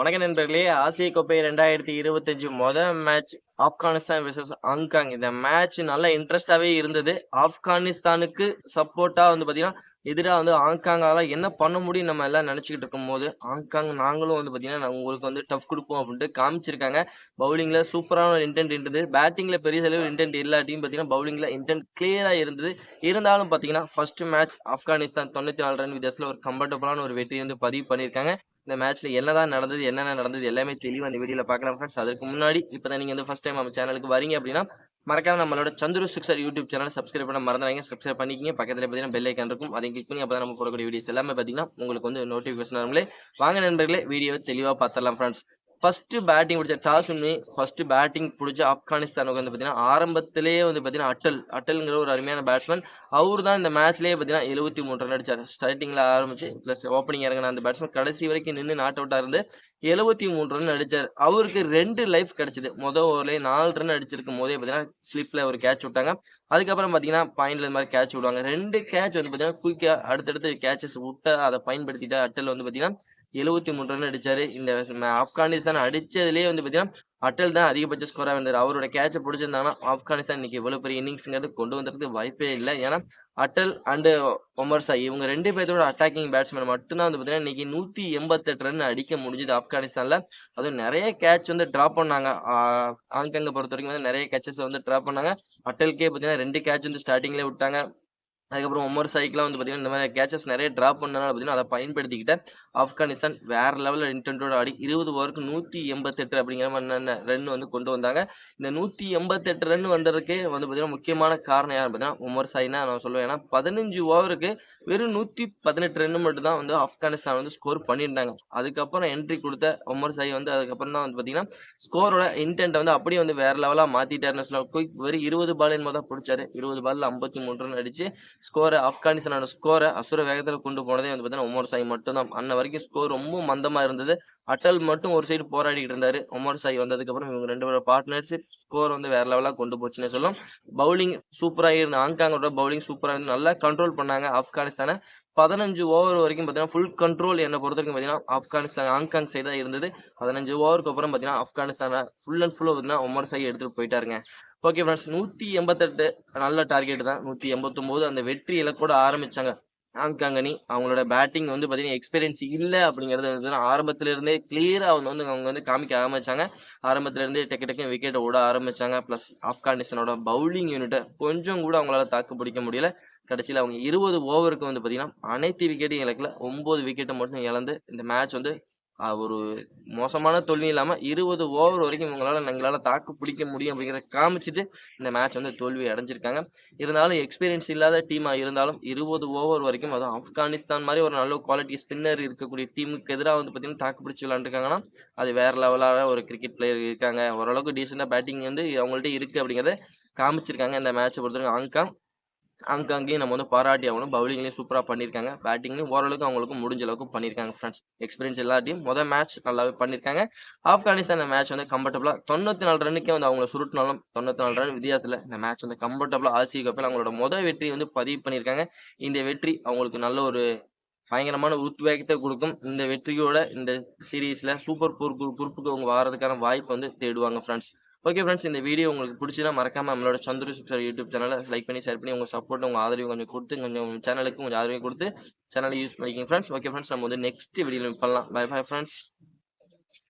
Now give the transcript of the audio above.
வணக்க நண்பர்களே ஆசிய கோப்பை ரெண்டாயிரத்தி இருபத்தஞ்சு மொதல் மேட்ச் ஆப்கானிஸ்தான் விசஸ் ஹாங்காங். இந்த மேட்ச் நல்ல இன்ட்ரெஸ்டாகவே இருந்தது. ஆப்கானிஸ்தானுக்கு சப்போர்ட்டாக வந்து பார்த்தீங்கன்னா எதிராக வந்து ஹாங்காங்கால என்ன பண்ண முடியும் நம்ம எல்லாம் நினச்சிக்கிட்டு இருக்கும்போது ஹாங்காங் நாங்களும் வந்து பார்த்தீங்கன்னா உங்களுக்கு வந்து டஃப் கொடுப்போம் அப்படின்ட்டு காமிச்சிருக்காங்க. பவுலிங்கில் சூப்பரான ஒரு இன்டென்ட் இருந்தது. பேட்டிங்கில் பெரிய அளவு இன்டென்ட் இல்லாட்டியும் பார்த்தீங்கன்னா பவுலிங்கில் இன்டென்ட் கிளியராக இருந்தது. இருந்தாலும் பார்த்தீங்கன்னா ஃபர்ஸ்ட் மேட்ச் ஆப்கானிஸ்தான் தொண்ணூற்றி நாலு ரன் வித்தியாசத்தில் ஒரு கம்ஃபர்டபுளான ஒரு வெற்றி வந்து பதிவு பண்ணியிருக்காங்க. இந்த மேட்ச்ல என்னதான் நடந்தது என்னென்ன நடந்தது எல்லாமே தெளிவாக அந்த வீடியோல பார்க்கலாம் ஃப்ரெண்ட்ஸ் அதுக்கு முன்னாடி இப்போ தான் நீங்கள் வந்து ஃபர்ஸ்ட் டைம் நம்ம சேனலுக்கு வரீங்க அப்படின்னா மறக்காம நம்மளோட Chandru sixer YouTube channel subscribe பண்ண மறந்துடாங்க சப்ஸ்கிரைப் பண்ணிக்கிங்க. பக்கத்தில் பார்த்தீங்கன்னா பெல் ஐக்கன் இருக்கும். அதை கிளிக் பண்ணி அப்போ தான் நம்ம போடக்கூடிய வீடியோஸ் எல்லாமே பார்த்தீங்கன்னா உங்களுக்கு வந்து நோட்டிஃபிகேஷன் வருங்களே வாங்க நண்பர்களே வீடியோவை தெளிவாக பார்த்துடலாம் ஃப்ரெண்ட்ஸ் ஃபஸ்ட்டு பேட்டிங் பிடிச்ச டாஸ் உண்மை ஃபஸ்ட்டு பேட்டிங் பிடிச்ச ஆப்கானிஸ்தானுக்கு வந்து பார்த்தீங்கன்னா ஆரம்பத்திலேயே வந்து பார்த்தீங்கன்னா அட்டல் அட்டல்ங்கிற ஒரு அருமையான பேட்ஸ்மேன் அவர் தான் இந்த மேட்ச்லேயே பார்த்தீங்கன்னா எழுபத்தி மூணு ரன் அடிச்சார். ஸ்டார்டிங்கில் ஆரம்பிச்சு ப்ளஸ் ஓப்பனிங் இறங்கின அந்த பேட்ஸ்மேன் கடைசி வரைக்கும் நின்று நாட் அவுட்டாக இருந்து எழுபத்தி மூணு ரன் அடித்தார் அவருக்கு ரெண்டு லைஃப் கிடச்சிது. மொதல் ஓவர்லேயே நாலு ரன் அடிச்சிருக்கும் போதே பார்த்தீங்கன்னா ஸ்லிப்பில் ஒரு கேட்ச் விட்டாங்க. அதுக்கப்புறம் பார்த்தீங்கன்னா பாயிண்ட்ல இந்த மாதிரி கேட்ச் விடுவாங்க. ரெண்டு கேட்ச் வந்து பார்த்தீங்கன்னா குயிக்காக அடுத்தடுத்து கேட்சஸ் விட்டு அதை பயன்படுத்திட்டு அட்டல் வந்து பார்த்தீங்கன்னா எழுபத்தி மூணு ரன் அடிச்சாரு. இந்த ஆப்கானிஸ்தான் அடிச்சதுலேயே வந்து பார்த்தீங்கன்னா அட்டல் தான் அதிகபட்ச ஸ்கோராக வந்தார் அவரோட கேட்சை பிடிச்சிருந்தாங்கன்னா ஆப்கானிஸ்தான் இன்னைக்கு இவ்வளோ பெரிய இன்னிங்ஸுங்கிறது கொண்டு வந்ததுக்கு வாய்ப்பே இல்லை. ஏன்னா அட்டல் அண்டு ஒமர் சாய் இவங்க ரெண்டு பேர்த்தோட அட்டாக்கிங் பேட்ஸ்மேன் மட்டும்தான் வந்து பார்த்தீங்கன்னா இன்னைக்கு நூற்றி எண்பத்தெட்டு ரன் அடிக்க முடிஞ்சது ஆப்கானிஸ்தானில். அதுவும் நிறைய கேட்ச் வந்து ட்ராப் பண்ணாங்க. ஹாங்காங்கை பொறுத்த வரைக்கும் வந்து நிறைய கேட்சஸ் வந்து ட்ராப் பண்ணாங்க. அட்டலுக்கே பார்த்தீங்கன்னா ரெண்டு கேட்ச் வந்து ஸ்டார்டிங்லேயே விட்டாங்க. அதுக்கப்புறம் ஒவ்வொரு சைக்கிளாக வந்து பார்த்தீங்கன்னா இந்த மாதிரி கேச்சஸ் நிறைய ட்ராப் பண்ணனால பார்த்தீங்கன்னா அதை பயன்படுத்திக்கிட்ட ஆப்கானிஸ்தான் வேறு லெவலில் இன்டென்டோட ஆடி இருபது ஓவருக்கு நூற்றி எண்பத்தெட்டு அப்படிங்கிற மாதிரி ரன் வந்து கொண்டு வந்தாங்க. இந்த நூற்றி எண்பத்தெட்டு ரன் வந்ததுக்கே வந்து பார்த்திங்கன்னா முக்கியமான காரணம் யார் பார்த்தீங்கன்னா ஒவ்வொரு சைனா நான் சொல்லுவேன். ஏன்னா பதினஞ்சு ஓவருக்கு வெறும் நூற்றி பதினெட்டு ரன் மட்டும் தான் வந்து ஆப்கானிஸ்தான் வந்து ஸ்கோர் பண்ணியிருந்தாங்க. அதுக்கப்புறம் என்ட்ரி கொடுத்த ஒவ்வொரு சை வந்து அதுக்கப்புறம் தான் வந்து பார்த்தீங்கன்னா ஸ்கோரோட இன்டென்ட்டை வந்து அப்படியே வந்து வேறு லெவலாக மாற்றிட்டாருன்னு சொல்லலாம். குயிக் வெறும் இருபது பாலின் தான் பிடிச்சாரு. இருபது பால்ல ஐம்பத்தி மூணு ரன் அடிச்சு ஸ்கோரை ஆப்கானிஸ்தானோட ஸ்கோரை அசுர வேகத்தில் கொண்டு போனதே வந்து பார்த்தீங்கன்னா உமர் சாய் மட்டும்தான். அன்ன வரைக்கும் ஸ்கோர் ரொம்ப மந்தமாக இருந்தது. அட்டல் மட்டும் ஒரு சைடு போராடிக்கிட்டு இருந்தார். உமர் சாய் வந்ததுக்கப்புறம் இவங்க ரெண்டு பேரோட பார்ட்னர்ஸ் ஸ்கோர் வந்து வேற லெவலாக கொண்டு போச்சுன்னு சொல்லும் பவுலிங் சூப்பராக இருந்த ஹாங்காங்கோட பவுலிங் சூப்பராக இருந்து நல்லா கண்ட்ரோல் பண்ணாங்க ஆப்கானிஸ்தானை. பதினஞ்சு ஓவர் வரைக்கும் பார்த்தீங்கன்னா ஃபுல் கண்ட்ரோல் என்னை பொறுத்த வரைக்கும் பார்த்தீங்கன்னா ஆப்கானிஸ்தான் ஹாங்காங் சைடு தான் இருந்தது. பதினஞ்சு ஓவருக்கு அப்புறம் பார்த்தீங்கன்னா ஆப்கானிஸ்தானை ஃபுல் அண்ட் ஃபுல்லாக பார்த்தீங்கன்னா ஒமர் சாய் எடுத்துகிட்டு போயிட்டாருங்க. ஓகே ஃப்ரெண்ட்ஸ் நூற்றி எண்பத்தெட்டு நல்ல டார்கெட் தான். நூற்றி எண்பத்தொம்போது அந்த வெற்றி இலக்கோட ஆரம்பிச்சாங்க. ஹாங்காங் அவங்களோட பேட்டிங் வந்து பார்த்தீங்கன்னா எக்ஸ்பீரியன்ஸ் இல்லை அப்படிங்கிறது வந்து ஆரம்பத்திலிருந்தே கிளியராக அவங்க வந்து அவங்க வந்து காமிக்க ஆரம்பித்தாங்க ஆரம்பத்திலேருந்தே டக்கு டக்கு விக்கெட்டை விட ஆரம்பிச்சாங்க. ப்ளஸ் ஆப்கானிஸ்தானோட பவுலிங் யூனிட்டை கொஞ்சம் கூட அவங்களால தாக்கு பிடிக்க முடியல. கடைசியில் அவங்க இருபது ஓவருக்கு வந்து பார்த்தீங்கன்னா அனைத்து விக்கெட்டையும் இழக்கல. ஒம்பது விக்கெட்டை மட்டும் இழந்து இந்த மேட்ச் வந்து ஒரு மோசமான தோல்வி இல்லாமல் இருபது ஓவர் வரைக்கும் இவங்களால் எங்களால் தாக்கு பிடிக்க முடியும் அப்படிங்கிறத காமிச்சிட்டு இந்த மேட்ச் வந்து தோல்வி அடைஞ்சிருக்காங்க. இருந்தாலும் எக்ஸ்பீரியன்ஸ் இல்லாத டீமாக இருந்தாலும் இருபது ஓவர் வரைக்கும் அதுவும் ஆப்கானிஸ்தான் மாதிரி ஒரு நல்ல குவாலிட்டி ஸ்பின்னர் இருக்கக்கூடிய டீமுக்கு எதிராக வந்து பார்த்தீங்கன்னா தாக்கு பிடிச்சி விளாண்டுருக்காங்கன்னா அது வேறு லெவலான ஒரு கிரிக்கெட் பிளேயர் இருக்காங்க. ஓரளவுக்கு டீசெண்டாக பேட்டிங் வந்து அவங்கள்ட்ட இருக்குது அப்படிங்கிறத காமிச்சிருக்காங்க இந்த மேட்ச்சை பொறுத்தவரைக்கும். ஹாங்காங் ஹாங்காங்கையும் நம்ம வந்து பாராட்டி ஆகணும் பவுலிங்லேயும் சூப்பராக பண்ணியிருக்காங்க பேட்டிங்லையும் ஓரளவுக்கு அவங்களுக்கு முடிஞ்ச அளவுக்கு பண்ணியிருக்காங்க ஃப்ரெண்ட்ஸ் எக்ஸ்பீரியன்ஸ் எல்லாத்தையும் முதல் மேட்ச் நல்லாவே பண்ணியிருக்காங்க ஆப்கானிஸ்தான் மேட்ச் வந்து கம்ஃபர்டபுளாக தொண்ணூற்றி நாலு ரன்னுக்கே வந்து அவங்கள சுருட்டினாலும் தொண்ணூற்றி நாலு ரன் வித்தியாசத்தில் இந்த மேட்ச் வந்து கம்ஃபர்டபுளாக ஆசிய கப்பில் அவங்களோட முதல் வெற்றி வந்து பதிவு பண்ணியிருக்காங்க இந்த வெற்றி அவங்களுக்கு நல்ல ஒரு பயங்கரமான உத்வேகத்தை கொடுக்கும். இந்த வெற்றியோட இந்த சீரீஸில் சூப்பர் போர் குரூப்புக்கு அவங்க வாரதுக்கான வாய்ப்பு வந்து தேடுவாங்க ஃப்ரெண்ட்ஸ் ஓகே ஃப்ரெண்ட்ஸ் இந்த வீடியோ உங்களுக்கு பிடிச்சினா மறக்காம நம்மளோட சந்துரு சார் யூடியூப் சேனலை லைக் பண்ணி ஷேர் பண்ணி உங்கள் சப்போர்ட் உங்கள் ஆதரவு கொஞ்சம் கொடுத்து கொஞ்சம் சேனலுக்கு கொஞ்சம் ஆதரவு கொடுத்து சேனலை யூஸ் பண்ணிக்கிங்க ஃப்ரெண்ட்ஸ் ஓகே ஃப்ரெண்ட்ஸ் நம்ம வந்து நெக்ஸ்ட் வீடியோவில் பண்ணலாம் பை பை ஃப்ரெண்ட்ஸ்